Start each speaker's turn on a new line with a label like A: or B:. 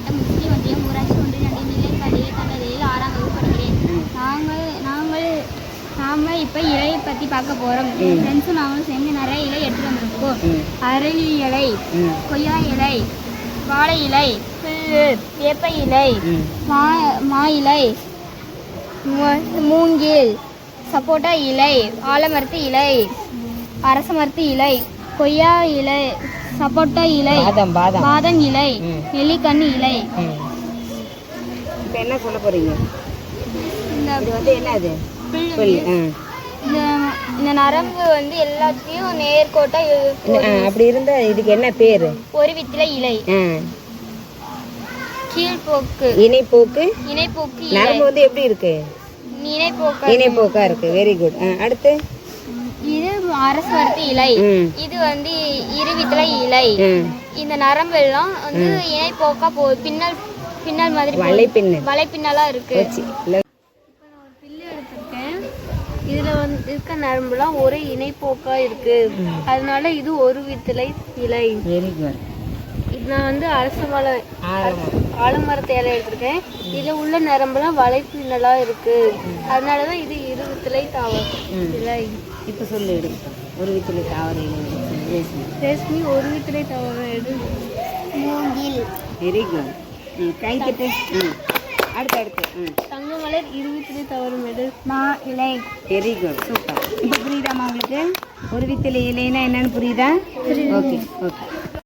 A: மாவட்டம் முஸ்லிம் ஒன்றியம் ஊராட்சி ஒன்றிய நிலைப்பள்ளியில் தங்கதையில் ஆறாம் வகுப்பு படிக்கிறேன். நாங்கள் நாங்கள் நாம இப்போ இலையை பற்றி பார்க்க போகிறோம் ஃப்ரெண்ட்ஸும் நாங்களும் சேர்ந்து நிறைய இலை எடுத்துகிட்டு வந்திருக்கோம். அரளி இலை கொய்யா இலை வாழை இலை புல்லு வேப்ப இலை
B: ம்.
A: மா இலை மூங்கில் சப்போட்டா இலை ஆலமரத்து இலை அரச மரத்து இலை கொய்யா இலை சப்போட்டா இலை
B: பாதாம் பாதாம்.
A: பாதம் இலை. நெல்லிக்கண்ணு இலை.
B: இப்போ என்ன சொல்ல போறீங்க? இது வந்து என்ன அது
A: இந்த நரம்பு வந்து எல்லாத்தையும் நேர்கோட்டா
B: அப்படி இருந்தா இதுக்கு என்ன பேரு?
A: ஒரு வித்தில இலை. கீழ்போக்கு.
B: இணைப்போக்கு?
A: இணைப்போக்கு
B: நரம்பு வந்து எப்படி இருக்கு?
A: இணைப்போக்கு
B: இணைப்போக்கா இருக்கு. வெரி குட் அடுத்து?
A: இது அரசு மரத்து இலை. இது வந்து இருவித்தலை இலை. இந்த நரம்பெல்லாம் வந்து இணைப்போக்கா போ பின்னல் பின்னல் மாதிரி போகுது.
B: வலைப்பின்னு.
A: வலைப்பின்னலா இருக்கு. பில்லு எடுத்திருக்கேன். இதுல வந்து இருக்க நரம்புலாம் ஒரே இணைப்போக்கா இருக்கு. அதனால இது ஒரு வித்தலை இலை.
B: Very good.
A: இது நான் வந்து அரச மலை ஆலமரத்தை இலை எடுத்திருக்கேன். இதுல உள்ள நரம்பெல்லாம் வலைப்பின்னலா இருக்கு. அதனாலதான் இது வித்தலை தாவரம்
B: ம்.
A: இலை
B: இப்போ சொல்லு எடுக்கட்டும் ஒரு வீட்டில் தாவர ரேஷ்மி.
A: ரேஷ்மி ஒரு வித்தலை தாவரம் எடு. மூங்கில்.
B: வெரி குட் ம் கை தட்டு ம். அடுத்து அடுத்து. ம்.
A: தங்க மலர் இருபத்தி தவறும் எடு. மா இலை.
B: வெரி குட் சூப்பர் இப்போ புரியுதாம்மா உங்களுக்கு? ஒரு வித்தில் இலைன்னா என்னன்னு புரியுதா? Okay okay